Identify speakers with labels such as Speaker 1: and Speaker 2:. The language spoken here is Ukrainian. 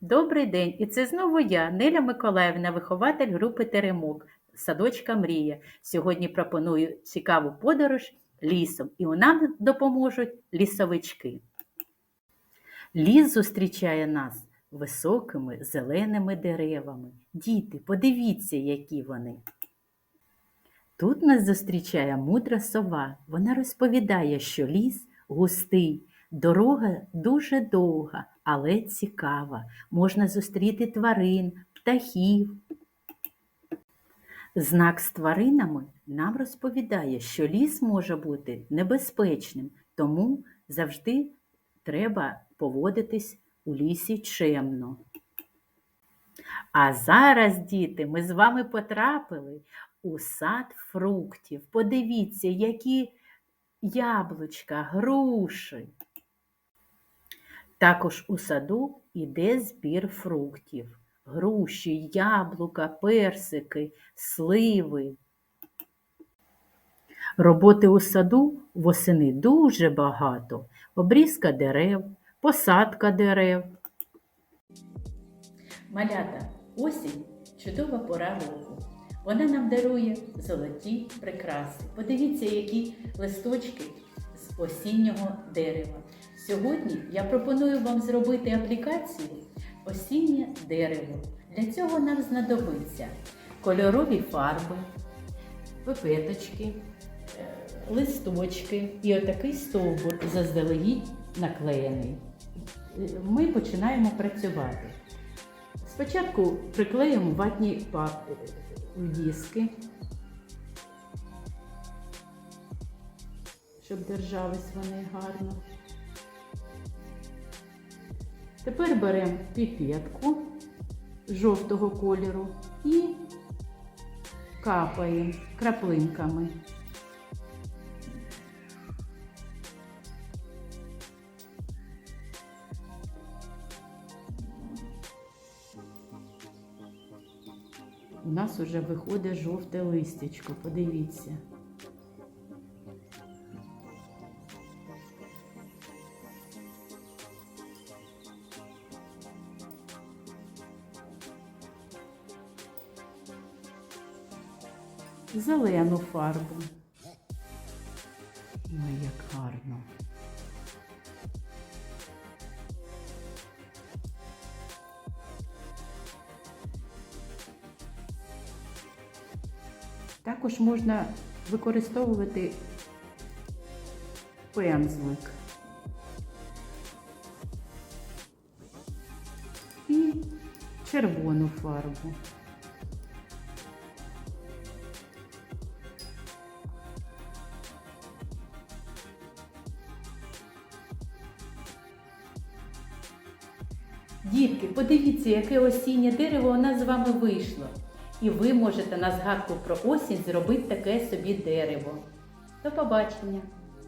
Speaker 1: Добрий день! І це знову я, Неля Миколаївна, вихователь групи Теремок, садочка Мрія. Сьогодні пропоную цікаву подорож лісом, і нам допоможуть лісовички. Ліс зустрічає нас високими зеленими деревами. Діти, подивіться, які вони. Тут нас зустрічає мудра сова. Вона розповідає, що ліс густий, дорога дуже довга, але цікава. Можна зустріти тварин, птахів. Знак з тваринами нам розповідає, що ліс може бути небезпечним, тому завжди треба поводитись у лісі чемно. А зараз, діти, ми з вами потрапили у сад фруктів. Подивіться, які яблучка, груші. Також у саду іде збір фруктів. Груші, яблука, персики, сливи. Роботи у саду восени дуже багато. Обрізка дерев, посадка дерев. Малята, осінь чудова пора року. Вона нам дарує золоті прикраси. Подивіться, які листочки з осіннього дерева. Сьогодні я пропоную вам зробити аплікацію Осіннє дерево. Для цього нам знадобиться кольорові фарби, пипеточки, е, листочки і отакий стовбур заздалегідь наклеєний. Е, Ми починаємо працювати. Спочатку приклеїмо ватні па- диски, щоб держались вони гарно. Тепер беремо піпетку жовтого кольору і капаємо краплинками. У нас уже виходить жовте листячко, подивіться. Зелену фарбу. Ой, як гарно. Також можна використовувати пензлик. І червону фарбу. Дітки, подивіться, яке осіннє дерево у нас з вами вийшло. І ви можете на згадку про осінь зробити таке собі дерево. До побачення!